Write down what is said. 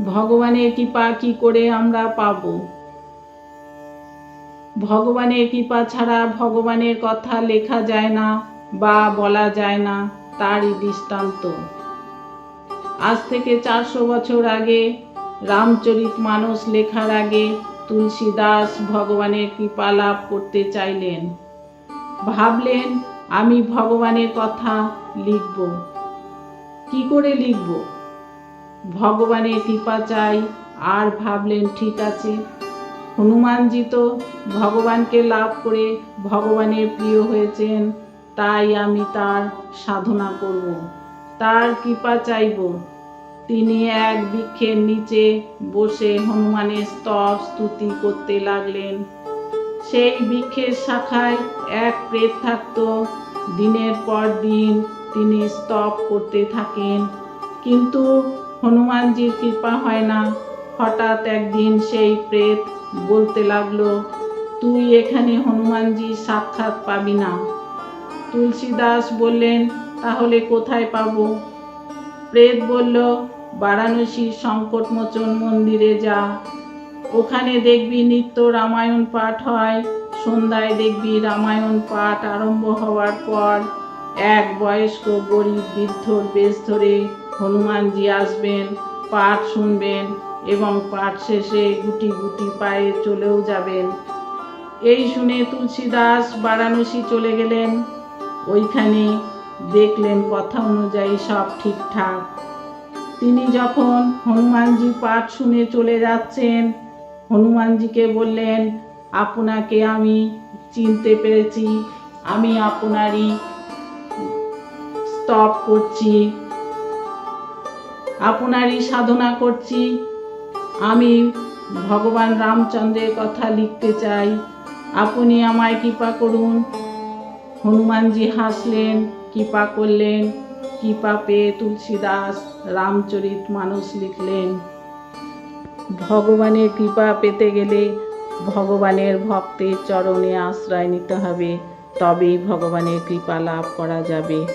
ভগবানের কৃপা কি করে আমরা পাব? ভগবানের কৃপা ছাড়া ভগবানের কথা লেখা যায় না বা বলা যায় না, তারই দৃষ্টান্ত। আজ থেকে চারশো বছর আগে রামচরিত মানস লেখার আগে তুলসী দাস ভগবানের কৃপা লাভ করতে চাইলেন। ভাবলেন, আমি ভগবানের কথা লিখব। কি করে লিখব? ভগবানের কৃপা চাই, আর ভাবলেন ঠিক আছে। হনুমানজি তো ভগবানকে লাভ করে ভগবানের প্রিয় হয়েছেন, তাই আমি তার সাধনা করব, তার কৃপা চাইব। তিনি এক বৃক্ষের নিচে বসে হনুমানের স্তব স্তুতি করতে লাগলেন। সেই বৃক্ষের শাখায় এক প্রেত থাকত। দিনের পর দিন তিনি স্তব করতে থাকেন। কিন্তু হনুমানজির কৃপা হয় না। হঠাৎ একদিন সেই প্রেত বলতে লাগল, তুই এখানে হনুমানজির সাক্ষাৎ পাবি না। তুলসীদাস বললেন, তাহলে কোথায় পাবো? প্রেত বলল বারাণসী সংকটমোচন মন্দিরে যা। ওখানে দেখবি নিত্য রামায়ণ পাঠ হয়। সন্ধ্যায় দেখবি রামায়ণ পাঠ আরম্ভ হওয়ার পর এক বয়স্ক গরিব বৃদ্ধর বেশ ধরে হনুমানজি আসবেন, পাঠ শুনবেন এবং পাঠ শেষে গুটি গুটি পায়ে চলেও যাবেন। এই শুনে তুলসীদাস বারাণসী চলে গেলেন। ওইখানে দেখলেন কথা অনুযায়ী সব ঠিকঠাক। তিনি যখন হনুমানজি পাঠ শুনে চলে যাচ্ছেন হনুমানজিকে বললেন, আপনাকে আমি চিনতে পেরেছি, আমি আপনারই স্তব করছি। আপনারই সাধনা করছি। আমি ভগবান রামচন্দ্রের কথা লিখতে চাই। আপনি আমায় কৃপা করুন। হনুমানজি হাসলেন, কৃপা করলেন, কৃপা পেয়ে তুলসীদাস রামচরিত মানুষ লিখলেন। ভগবানের কৃপা পেতে গেলে ভগবানের ভক্তের চরণে আশ্রয় নিতে হবে। তবেই ভগবানের কৃপা লাভ করা যাবে।